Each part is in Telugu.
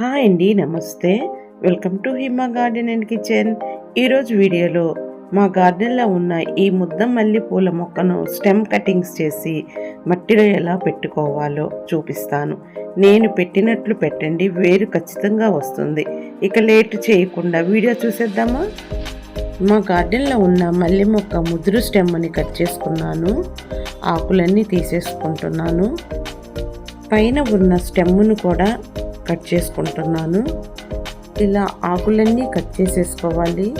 హాయ్ అండి నమస్తే. Welcome to Hima garden and kitchen. ఈరోజు వీడియోలో మా గార్డెన్లో ఉన్న ఈ ముద్ద మల్లి పూల మొక్కను స్టెమ్ కటింగ్స్ చేసి మట్టిలో ఎలా పెట్టుకోవాలో చూపిస్తాను. నేను పెట్టినట్లు పెట్టండి వేరు ఖచ్చితంగా వస్తుంది. ఇక లేట్ చేయకుండా వీడియో చూసేద్దామా? మా గార్డెన్లో ఉన్న మల్లె మొక్క ముదురు స్టెమ్ని కట్ చేసుకున్నాను. ఆకులన్నీ తీసేసుకుంటున్నాను. పైన ఉన్న స్టెమ్ను కూడా కట్ చేసుకుంటున్నాను. ఇలా ఆకులన్నీ కట్ చేసేసుకోవాలి.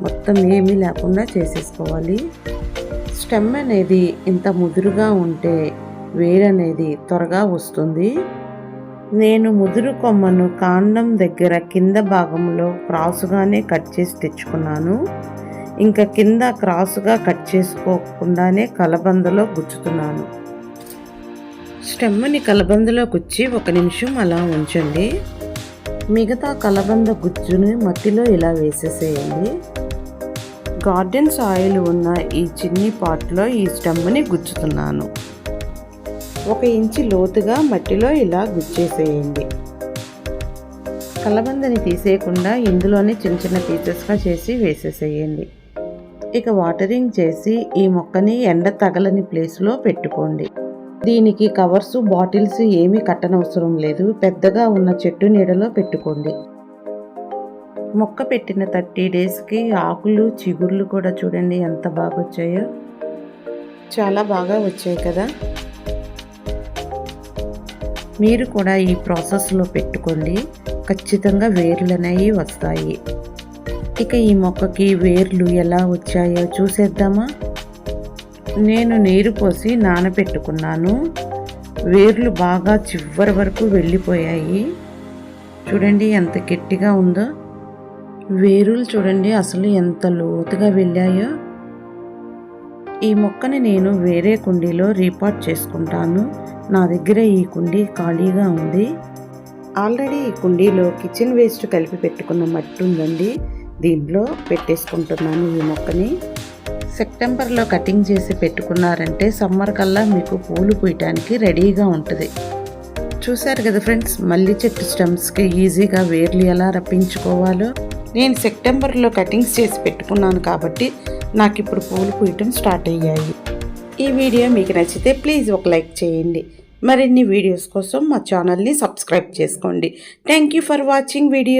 మొత్తం ఏమీ లేకుండా చేసేసుకోవాలి. స్టెమ్ అనేది ఇంత ముదురుగా ఉంటే వేరనేది త్వరగా వస్తుంది. నేను ముదురు కొమ్మను కాండం దగ్గర కింద భాగంలో క్రాసుగానే కట్ చేసి తెచ్చుకున్నాను. ఇంకా కింద క్రాసుగా కట్ చేసుకోకుండానే కలబందలో గుచ్చుతున్నాను. స్టెమ్ని కలబందలో గుచ్చి ఒక నిమిషం అలా ఉంచండి. మిగతా కలబంద గుజ్జుని మట్టిలో ఇలా వేసేసేయండి. గార్డెన్ సాయిల్ ఉన్న ఈ చిన్ని పాట్లో ఈ స్టెమ్ని గుచ్చుతున్నాను. ఒక ఇంచి లోతుగా మట్టిలో ఇలా గుచ్చేసేయండి. కలబందని తీసేయకుండా ఇందులోనే చిన్న చిన్న పీసెస్గా చేసి వేసేసేయండి. ఇక వాటరింగ్ చేసి ఈ మొక్కని ఎండ తగలని ప్లేస్లో పెట్టుకోండి. దీనికి కవర్స్ బాటిల్స్ ఏమీ కట్టనవసరం లేదు. పెద్దగా ఉన్న చెట్టు నీడలో పెట్టుకోండి. మొక్క పెట్టిన థర్టీ డేస్కి ఆకులు చిగుర్లు కూడా చూడండి ఎంత బాగా వచ్చాయో చాలా బాగా వచ్చాయి కదా. మీరు కూడా ఈ ప్రాసెస్లో పెట్టుకోండి. ఖచ్చితంగా వేర్లు అనేవి వస్తాయి. ఇక ఈ మొక్కకి వేర్లు ఎలా వచ్చాయో చూసేద్దామా? నేను నీరు పోసి నానబెట్టుకున్నాను. వేర్లు బాగా చివరి వరకు వెళ్ళిపోయాయి. చూడండి ఎంత గట్టిగా ఉందో. వేరులు చూడండి అసలు ఎంత లోతుగా వెళ్ళాయో. ఈ మొక్కని నేను వేరే కుండీలో రీపాట్ చేసుకుంటాను. నా దగ్గర ఈ కుండీ ఖాళీగా ఉంది. ఆల్రెడీ ఈ కుండీలో కిచెన్ వేస్ట్ కలిపి పెట్టుకున్న మట్టి ఉందండి. దీంట్లో పెట్టేసుకుంటున్నాను ఈ మొక్కని. సెప్టెంబర్లో కటింగ్ చేసి పెట్టుకున్నారంటే సమ్మర్ కల్లా మీకు పూలు పూయటానికి రెడీగా ఉంటుంది. చూశారు కదా ఫ్రెండ్స్ మల్లి చెట్టు స్టెమ్స్కి ఈజీగా వేర్లు ఎలా రప్పించుకోవాలో? నేను సెప్టెంబర్లో కటింగ్స్ చేసి పెట్టుకున్నాను కాబట్టి నాకు ఇప్పుడు పూలు పూయటం స్టార్ట్ అయ్యాయి. ఈ వీడియో మీకు నచ్చితే ప్లీజ్ ఒక లైక్ చేయండి. మరిన్ని వీడియోస్ కోసం మా ఛానల్ని సబ్స్క్రైబ్ చేసుకోండి. Thank you for watching video.